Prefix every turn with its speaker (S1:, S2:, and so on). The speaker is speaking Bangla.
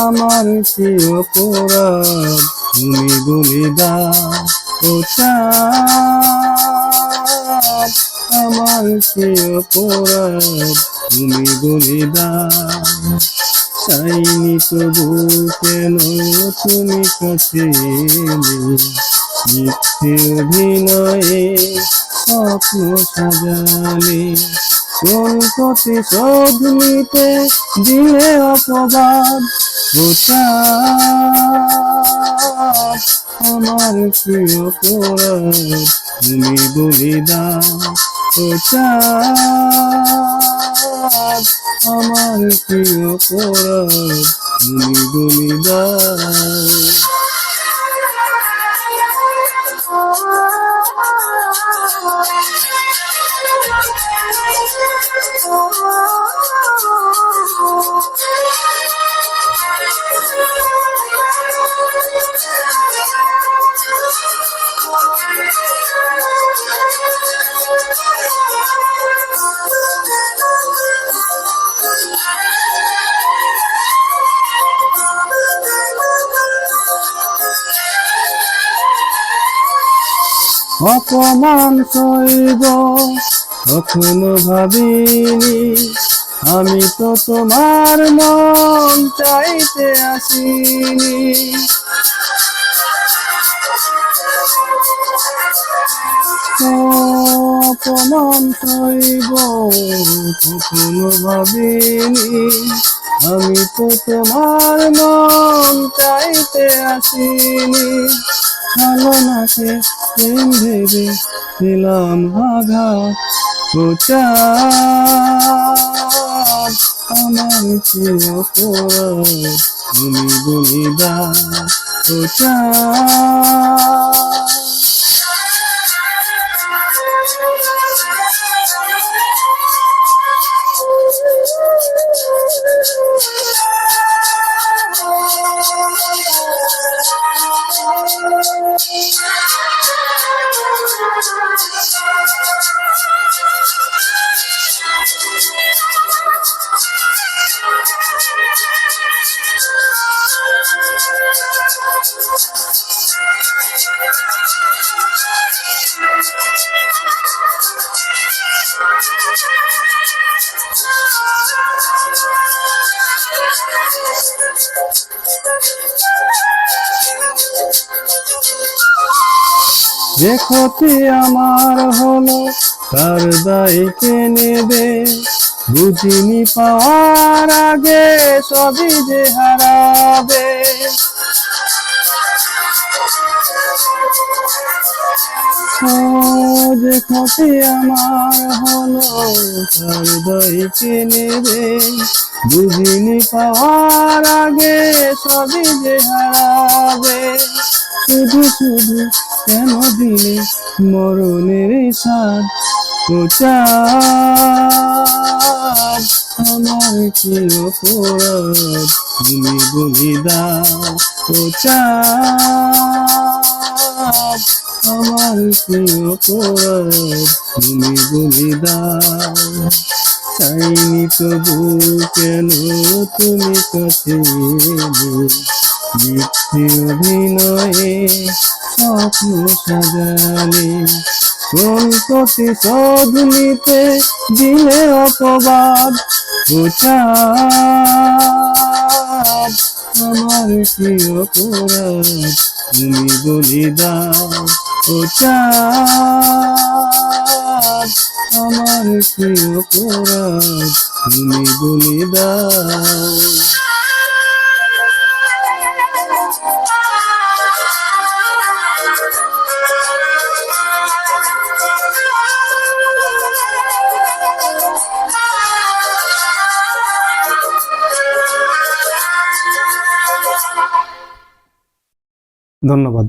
S1: আমার প্রিয় পোড়াদ তুমি বলে দাও আমার প্রিয় পোড়াদ তুমি বলে চাইনি তবু কেন তুমি কাছে মিথ্যে অভিনয়ে স্বপ্ন সাজালে। কোন প্রতিশোধ নিতে দিলে অপবাদ ও চাঁদ, আমার প্রিয় পোড়াদ তুমি বলে দাও ও চাঁদ, আমার প্রিয় পোড়াদ তুমি বলে দাও। অপমান সইব কখনো ভাবিনি? আমি তো তোমার মন চাইতে আসিনি। অপমান সইব কখনো ভাবিনি? আমি তো তোমার মন চাইতে আসিনি। ভালো নাকে প্রেম ভেবে দিলাম আঘাত চাঁদ, আমার প্রিয় তুমি বলি দাও যে ক্ষতি আমার হলো তার দায় নেবে? বুঝিনি পাওয়ার আগে সবই যে হারাবে। যে আমার হলো তার দায় কে নেবে বুঝিনি পাওয়ার আগে সবই যে হারাবে। শুধু শুধু কেন দিলে মরণের ও চাঁদ, আমার প্রিয় পোড়াদ তুমি বলি দাও আমার প্রিয় পোড়াদ তুমি বলি দাও। চাইনি তবু কেন তুমি কাছে মিথ্যে অভিনয়ে স্বপ্ন সাজালে। কোন প্রতিশোধ নিতে দিলে অপবাদ? চাঁদ, আমার প্রিয় পোড়াদ তুমি বলি দাও চাঁদ, আমার প্রিয় তুমি বলি দাও। ধন্যবাদ।